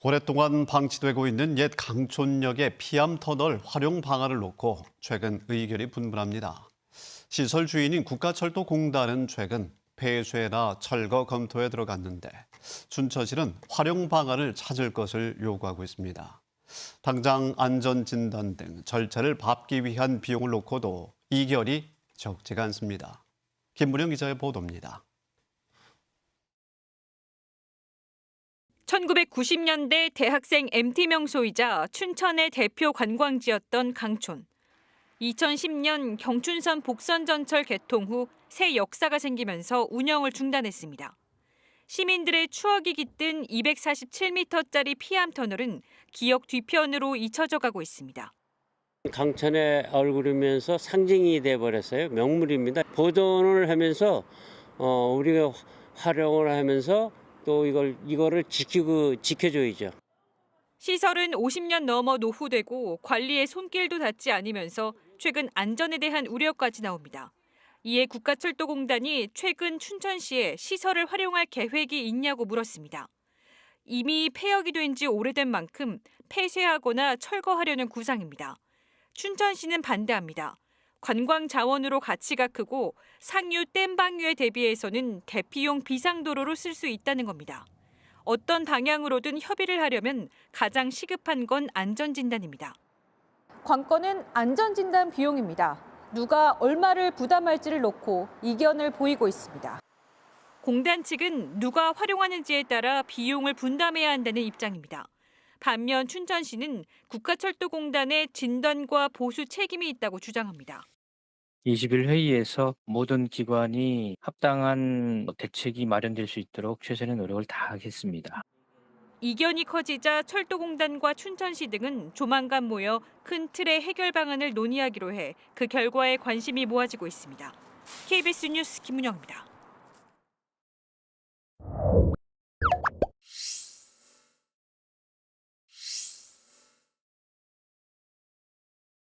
오랫동안 방치되고 있는 옛 강촌역의 피암 터널 활용 방안을 놓고 최근 의견이 분분합니다. 시설 주인인 국가철도공단은 최근 폐쇄나 철거 검토에 들어갔는데 춘천시는 활용 방안을 찾을 것을 요구하고 있습니다. 당장 안전진단 등 절차를 밟기 위한 비용을 놓고도 이결이 적지가 않습니다. 김문영 기자의 보도입니다. 1990년대 대학생 MT 명소이자 춘천의 대표 관광지였던 강촌. 2010년 경춘선 복선 전철 개통 후 새 역사가 생기면서 운영을 중단했습니다. 시민들의 추억이 깃든 247m짜리 피암 터널은 기억 뒤편으로 잊혀져 가고 있습니다. 강천의 얼굴이면서 상징이 돼 버렸어요. 명물입니다. 보존을 하면서 어, 우리가 활용을 하면서 또 이걸 이거를 지키고 지켜줘야죠. 시설은 50년 넘어 노후되고 관리에 손길도 닿지 않으면서 최근 안전에 대한 우려까지 나옵니다. 이에 국가철도공단이 최근 춘천시에 시설을 활용할 계획이 있냐고 물었습니다. 이미 폐역이 된 지 오래된 만큼 폐쇄하거나 철거하려는 구상입니다. 춘천시는 반대합니다. 관광 자원으로 가치가 크고 상류 댐 방류에 대비해서는 대피용 비상도로로 쓸 수 있다는 겁니다. 어떤 방향으로든 협의를 하려면 가장 시급한 건 안전진단입니다. 관건은 안전진단 비용입니다. 누가 얼마를 부담할지를 놓고 이견을 보이고 있습니다. 공단 측은 누가 활용하는지에 따라 비용을 분담해야 한다는 입장입니다. 반면 춘천시는 국가철도공단의 진단과 보수 책임이 있다고 주장합니다. 20일 회의에서 모든 기관이 합당한 대책이 마련될 수 있도록 최선의 노력을 다하겠습니다. 이견이 커지자 철도공단과 춘천시 등은 조만간 모여 큰 틀의 해결 방안을 논의하기로 해 그 결과에 관심이 모아지고 있습니다. KBS 뉴스 김문영입니다.